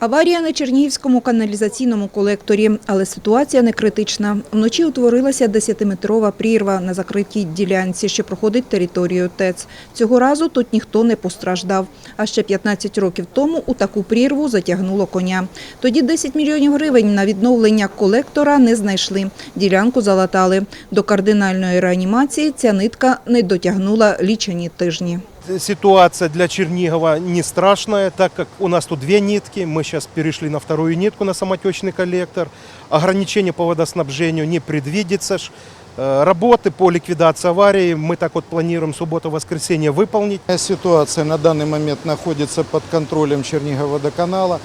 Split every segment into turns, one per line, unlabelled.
Аварія на Чернігівському каналізаційному колекторі, але ситуація не критична. Вночі утворилася 10-метрова прірва на закритій ділянці, що проходить територією ТЕЦ. Цього разу тут ніхто не постраждав. А ще 15 років тому у таку прірву затягнуло коня. Тоді 10 мільйонів гривень на відновлення колектора не знайшли. Ділянку залатали. До кардинальної реанімації ця нитка не дотягнула лічені тижні
Ситуация для Чернигова не страшная, так как у нас тут две нитки. Мы сейчас перешли на вторую нитку на самотечный коллектор. Ограничения по водоснабжению не предвидится. ж. Э, Работы по ликвидации аварии мы так вот планируем субботу-воскресенье выполнить.
Ситуация на данный момент находится под контролем Черниговодоканала.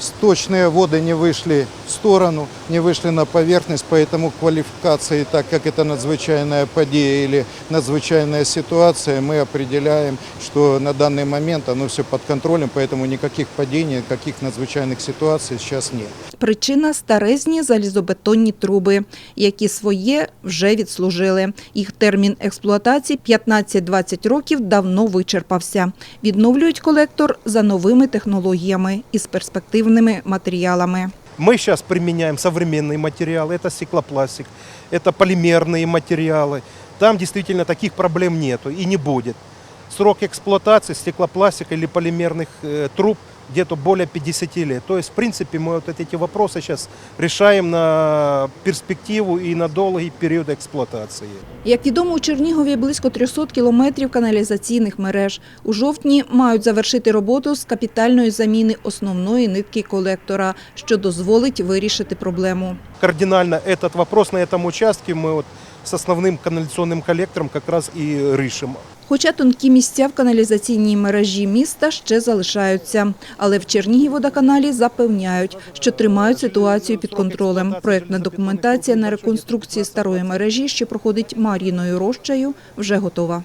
Сточные воды не вышли в сторону, не вышли на поверхность, поэтому квалификации, так как это надзвычайная подея или надзвычайная ситуация, мы определяем, что на данный момент оно все под контролем, поэтому никаких падений, никаких надзвычайных ситуаций сейчас нет.
Причина – старезні залізобетонні труби, які своє вже відслужили. Їх термін експлуатації 15-20 років давно вичерпався. Відновлюють колектор за новими технологіями і з перспективними матеріалами.
Мы сейчас применяем современные материалы. Это стеклопластик, это полимерные материалы. Там действительно таких проблем нету и не будет. Срок эксплуатации стеклопластика или полимерных э, труб где-то более 50 лет. То есть, в принципе, мы вот эти вопросы сейчас решаем на перспективу и на долгий период эксплуатации.
Як відомо, у Чернігові близько 300 кілометрів каналізаційних мереж. У жовтні мають завершити роботу з капітальної заміни основної нитки колектора, що дозволить вирішити проблему.
Кардинально этот вопрос на этом участке мы вот с основным канализационным коллектором как раз и решим.
Хоча тонкі місця в каналізаційній мережі міста ще залишаються. Але в Чернігівводоканалі запевняють, що тримають ситуацію під контролем. Проєктна документація на реконструкції старої мережі, що проходить Мар'їною рощею, вже готова.